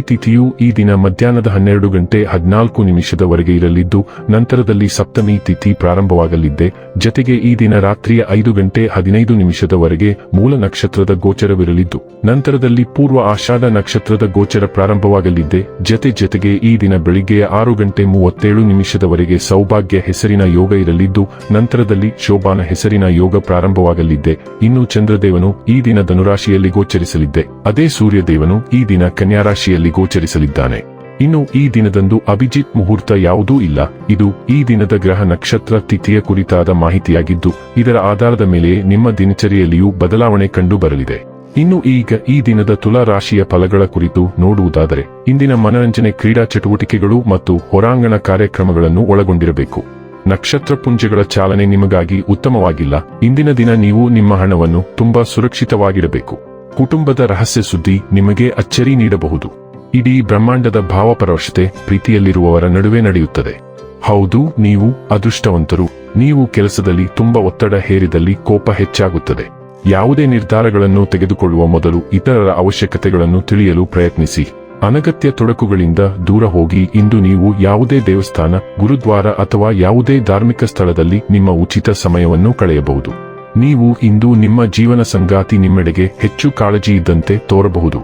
ತಿಥಿಯು ಈ ದಿನ ಮಧ್ಯಾಹ್ನದ ಹನ್ನೆರಡು ಗಂಟೆ ಹದಿನಾಲ್ಕು ನಿಮಿಷದವರೆಗೆ ಇರಲಿದ್ದು, ನಂತರದಲ್ಲಿ ಸಪ್ತಮಿ ತಿಥಿ ಪ್ರಾರಂಭವಾಗಲಿದ್ದೆ. ಜತೆಗೆ ಈ ದಿನ ರಾತ್ರಿಯ ಐದು ಗಂಟೆ ಹದಿನೈದು ನಿಮಿಷದವರೆಗೆ ಮೂಲ ನಕ್ಷತ್ರದ ಗೋಚರವಿರಲಿದ್ದು, ನಂತರದಲ್ಲಿ ಪೂರ್ವ ಆಷಾಢ ನಕ್ಷತ್ರದ ಗೋಚರ ಪ್ರಾರಂಭವಾಗಲಿದ್ದೆ. ಜತೆ ಜತೆಗೆ ಈ ದಿನ ಬೆಳಿಗ್ಗೆಯ ಆರು ಗಂಟೆ ಮೂವತ್ತೇಳು ನಿಮಿಷದವರೆಗೆ ಸೌಭಾಗ್ಯ ಹೆಸರಿನ ಯೋಗ ಇರಲಿದ್ದು, ನಂತರದಲ್ಲಿ ಶೋಭಾನ ಹೆಸರಿನ ಯೋಗ ಪ್ರಾರಂಭವಾಗಲಿದ್ದೆ. ಇನ್ನು ಚಂದ್ರದೇವನು ಈ ದಿನ ಧನುರಾಶಿಯಲ್ಲಿ ಗೋಚರಿಸಲಿದ್ದೆ. ಅದೇ ಸೂರ್ಯದೇವನು ಈ ದಿನ ಕನ್ಯಾ ರಾಶಿಯಲ್ಲಿ ಗೋಚರಿಸಲಿದ್ದಾನೆ. ಇನ್ನು ಈ ದಿನದಂದು ಅಭಿಜಿತ್ ಮುಹೂರ್ತ ಯಾವುದೂ ಇಲ್ಲ. ಇದು ಈ ದಿನದ ಗ್ರಹ ನಕ್ಷತ್ರ ತಿಥಿಯ ಕುರಿತಾದ ಮಾಹಿತಿಯಾಗಿದ್ದು, ಇದರ ಆಧಾರದ ಮೇಲೆ ನಿಮ್ಮ ದಿನಚರಿಯಲ್ಲಿಯೂ ಬದಲಾವಣೆ ಕಂಡು ಬರಲಿದೆ ಇನ್ನು ಈಗ ಈ ದಿನದ ತುಲಾ ರಾಶಿಯ ಫಲಗಳ ಕುರಿತು ನೋಡುವುದಾದರೆ, ಇಂದಿನ ಮನರಂಜನೆ ಕ್ರೀಡಾ ಚಟುವಟಿಕೆಗಳು ಮತ್ತು ಹೊರಾಂಗಣ ಕಾರ್ಯಕ್ರಮಗಳನ್ನು ಒಳಗೊಂಡಿರಬೇಕು. ನಕ್ಷತ್ರ ಪುಂಜಗಳ ಚಾಲನೆ ನಿಮಗಾಗಿ ಉತ್ತಮವಾಗಿಲ್ಲ. ಇಂದಿನ ದಿನ ನೀವು ನಿಮ್ಮ ಹಣವನ್ನು ತುಂಬಾ ಸುರಕ್ಷಿತವಾಗಿಡಬೇಕು. ಕುಟುಂಬದ ರಹಸ್ಯ ಸುದ್ದಿ ನಿಮಗೆ ಅಚ್ಚರಿ ನೀಡಬಹುದು. ಇಡೀ ಬ್ರಹ್ಮಾಂಡದ ಭಾವಪರವಶತೆ ಪ್ರೀತಿಯಲ್ಲಿರುವವರ ನಡುವೆ ನಡೆಯುತ್ತದೆ. ಹೌದು, ನೀವು ಅದೃಷ್ಟವಂತರು. ನೀವು ಕೆಲಸದಲ್ಲಿ ತುಂಬಾ ಒತ್ತಡ ಹೇರಿದಲ್ಲಿ ಕೋಪ ಹೆಚ್ಚಾಗುತ್ತದೆ. ಯಾವುದೇ ನಿರ್ಧಾರಗಳನ್ನು ತೆಗೆದುಕೊಳ್ಳುವ ಮೊದಲು ಇತರರ ಅವಶ್ಯಕತೆಗಳನ್ನು ತಿಳಿಯಲು ಪ್ರಯತ್ನಿಸಿ. ಅನಗತ್ಯ ತೊಡಕುಗಳಿಂದ ದೂರ ಹೋಗಿ ಇಂದು ನೀವು ಯಾವುದೇ ದೇವಸ್ಥಾನ, ಗುರುದ್ವಾರ ಅಥವಾ ಯಾವುದೇ ಧಾರ್ಮಿಕ ಸ್ಥಳದಲ್ಲಿ ನಿಮ್ಮ ಉಚಿತ ಸಮಯವನ್ನು ಕಳೆಯಬಹುದು. ನೀವು ಇಂದು ನಿಮ್ಮ ಜೀವನ ಸಂಗಾತಿ ನಿಮ್ಮೆಡೆಗೆ ಹೆಚ್ಚು ಕಾಳಜಿ ಇದ್ದಂತೆ ತೋರಬಹುದು.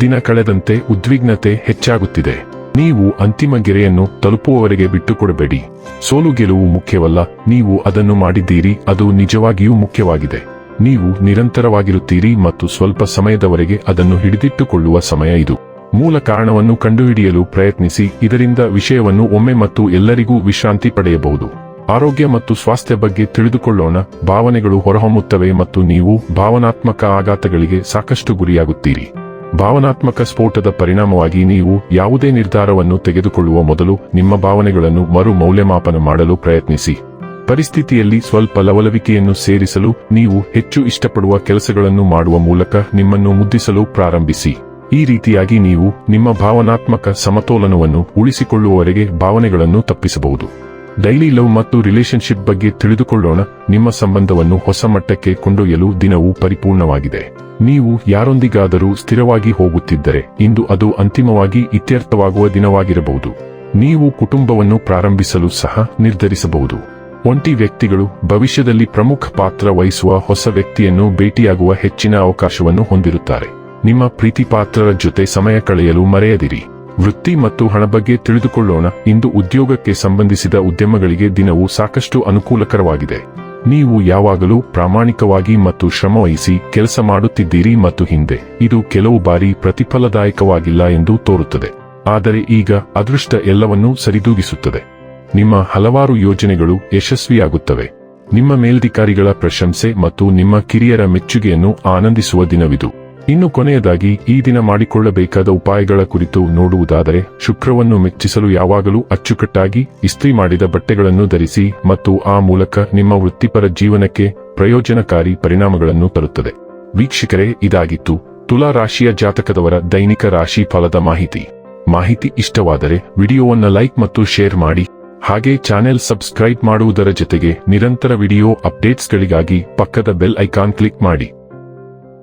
ದಿನ ಕಳೆದಂತೆ ಉದ್ವಿಗ್ನತೆ ಹೆಚ್ಚಾಗುತ್ತಿದೆ. ನೀವು ಅಂತಿಮ ಗೆರೆಯನ್ನು ತಲುಪುವವರೆಗೆ ಬಿಟ್ಟುಕೊಡಬೇಡಿ. ಸೋಲು ಗೆಲುವು ಮುಖ್ಯವಲ್ಲ, ನೀವು ಅದನ್ನು ಮಾಡಿದ್ದೀರಿ, ಅದು ನಿಜವಾಗಿಯೂ ಮುಖ್ಯವಾಗಿದೆ. ನೀವು ನಿರಂತರವಾಗಿರುತ್ತೀರಿ ಮತ್ತು ಸ್ವಲ್ಪ ಸಮಯದವರೆಗೆ ಅದನ್ನು ಹಿಡಿದಿಟ್ಟುಕೊಳ್ಳುವ ಸಮಯ ಇದು. ಮೂಲ ಕಾರಣವನ್ನು ಕಂಡುಹಿಡಿಯಲು ಪ್ರಯತ್ನಿಸಿ, ಇದರಿಂದ ವಿಷಯವನ್ನು ಒಮ್ಮೆ ಮತ್ತು ಎಲ್ಲರಿಗೂ ವಿಶ್ರಾಂತಿ ಪಡೆಯಬಹುದು. ಆರೋಗ್ಯ ಮತ್ತು ಸ್ವಾಸ್ಥ್ಯ ಬಗ್ಗೆ ತಿಳಿದುಕೊಳ್ಳೋಣ. ಭಾವನೆಗಳು ಹೊರಹೊಮ್ಮುತ್ತವೆ ಮತ್ತು ನೀವು ಭಾವನಾತ್ಮಕ ಆಘಾತಗಳಿಗೆ ಸಾಕಷ್ಟು ಗುರಿಯಾಗುತ್ತೀರಿ. ಭಾವನಾತ್ಮಕ ಸ್ಫೋಟದ ಪರಿಣಾಮವಾಗಿ ನೀವು ಯಾವುದೇ ನಿರ್ಧಾರವನ್ನು ತೆಗೆದುಕೊಳ್ಳುವ ಮೊದಲು ನಿಮ್ಮ ಭಾವನೆಗಳನ್ನು ಮರು ಮೌಲ್ಯಮಾಪನ ಮಾಡಲು ಪ್ರಯತ್ನಿಸಿ. ಪರಿಸ್ಥಿತಿಯಲ್ಲಿ ಸ್ವಲ್ಪ ಲವಲವಿಕೆಯನ್ನು ಸೇರಿಸಲು ನೀವು ಹೆಚ್ಚು ಇಷ್ಟಪಡುವ ಕೆಲಸಗಳನ್ನು ಮಾಡುವ ಮೂಲಕ ನಿಮ್ಮನ್ನು ಮುದ್ದಿಸಲು ಪ್ರಾರಂಭಿಸಿ. ಈ ರೀತಿಯಾಗಿ ನೀವು ನಿಮ್ಮ ಭಾವನಾತ್ಮಕ ಸಮತೋಲನವನ್ನು ಉಳಿಸಿಕೊಳ್ಳುವವರೆಗೆ ಭಾವನೆಗಳನ್ನು ತಪ್ಪಿಸಬಹುದು. ಡೈಲಿ ಲವ್ ಮತ್ತು ರಿಲೇಶನ್ಶಿಪ್ ಬಗ್ಗೆ ತಿಳಿದುಕೊಳ್ಳೋಣ. ನಿಮ್ಮ ಸಂಬಂಧವನ್ನು ಹೊಸ ಮಟ್ಟಕ್ಕೆ ಕೊಂಡೊಯ್ಯಲು ದಿನವು ಪರಿಪೂರ್ಣವಾಗಿದೆ. ನೀವು ಯಾರೊಂದಿಗಾದರೂ ಸ್ಥಿರವಾಗಿ ಹೋಗುತ್ತಿದ್ದರೆ, ಇಂದು ಅದು ಅಂತಿಮವಾಗಿ ಇತ್ಯರ್ಥವಾಗುವ ದಿನವಾಗಿರಬಹುದು. ನೀವು ಕುಟುಂಬವನ್ನು ಪ್ರಾರಂಭಿಸಲು ಸಹ ನಿರ್ಧರಿಸಬಹುದು. ಒಂಟಿ ವ್ಯಕ್ತಿಗಳು ಭವಿಷ್ಯದಲ್ಲಿ ಪ್ರಮುಖ ಪಾತ್ರ ವಹಿಸುವ ಹೊಸ ವ್ಯಕ್ತಿಯನ್ನು ಭೇಟಿಯಾಗುವ ಹೆಚ್ಚಿನ ಅವಕಾಶವನ್ನು ಹೊಂದಿರುತ್ತಾರೆ. ನಿಮ್ಮ ಪ್ರೀತಿ ಪಾತ್ರರ ಜೊತೆ ಸಮಯ ಕಳೆಯಲು ಮರೆಯದಿರಿ. ವೃತ್ತಿ ಮತ್ತು ಹಣ ಬಗ್ಗೆ ತಿಳಿದುಕೊಳ್ಳೋಣ. ಇಂದು ಉದ್ಯೋಗಕ್ಕೆ ಸಂಬಂಧಿಸಿದ ಉದ್ಯಮಗಳಿಗೆ ದಿನವು ಸಾಕಷ್ಟು ಅನುಕೂಲಕರವಾಗಿದೆ. ನೀವು ಯಾವಾಗಲೂ ಪ್ರಾಮಾಣಿಕವಾಗಿ ಮತ್ತು ಶ್ರಮವಹಿಸಿ ಕೆಲಸ ಮಾಡುತ್ತಿದ್ದೀರಿ ಮತ್ತು ಹಿಂದೆ. ಇದು ಕೆಲವು ಬಾರಿ ಪ್ರತಿಫಲದಾಯಕವಾಗಿಲ್ಲ ಎಂದು ತೋರುತ್ತದೆ. ಆದರೆ ಈಗ ಅದೃಷ್ಟ ಎಲ್ಲವನ್ನೂ ಸರಿದೂಗಿಸುತ್ತದೆ. ನಿಮ್ಮ ಹಲವಾರು ಯೋಜನೆಗಳು ಯಶಸ್ವಿಯಾಗುತ್ತವೆ. ನಿಮ್ಮ ಮೇಲ್ಧಿಕಾರಿಗಳ ಪ್ರಶಂಸೆ ಮತ್ತು ನಿಮ್ಮ ಕಿರಿಯರ ಮೆಚ್ಚುಗೆಯನ್ನು ಆನಂದಿಸುವ ದಿನವಿದು. ಇನ್ನು ಕೊನೆಯದಾಗಿ, ಈ ದಿನ ಮಾಡಿಕೊಳ್ಳಬೇಕಾದ ಉಪಾಯಗಳ ಕುರಿತು ನೋಡುವುದಾದರೆ, ಶುಕ್ರವನ್ನು ಮೆಚ್ಚಿಸಲು ಯಾವಾಗಲೂ ಅಚ್ಚುಕಟ್ಟಾಗಿ ಇಸ್ತ್ರಿ ಮಾಡಿದ ಬಟ್ಟೆಗಳನ್ನು ಧರಿಸಿ ಮತ್ತು ಆ ಮೂಲಕ ನಿಮ್ಮ ವೃತ್ತಿಪರ ಜೀವನಕ್ಕೆ ಪ್ರಯೋಜನಕಾರಿ ಪರಿಣಾಮಗಳನ್ನು ತರುತ್ತದೆ. ವೀಕ್ಷಕರೇ, ಇದಾಗಿತ್ತು ತುಲಾ ರಾಶಿಯ ಜಾತಕದವರ ದೈನಿಕ ರಾಶಿ ಫಲದ ಮಾಹಿತಿ. ಮಾಹಿತಿ ಇಷ್ಟವಾದರೆ ವಿಡಿಯೋವನ್ನು ಲೈಕ್ ಮತ್ತು ಶೇರ್ ಮಾಡಿ. ಹಾಗೆ ಚಾನೆಲ್ ಸಬ್ಸ್ಕ್ರೈಬ್ ಮಾಡುವುದರ ಜೊತೆಗೆ ನಿರಂತರ ವಿಡಿಯೋ ಅಪ್ಡೇಟ್ಸ್ಗಳಿಗಾಗಿ ಪಕ್ಕದ ಬೆಲ್ ಐಕಾನ್ ಕ್ಲಿಕ್ ಮಾಡಿ.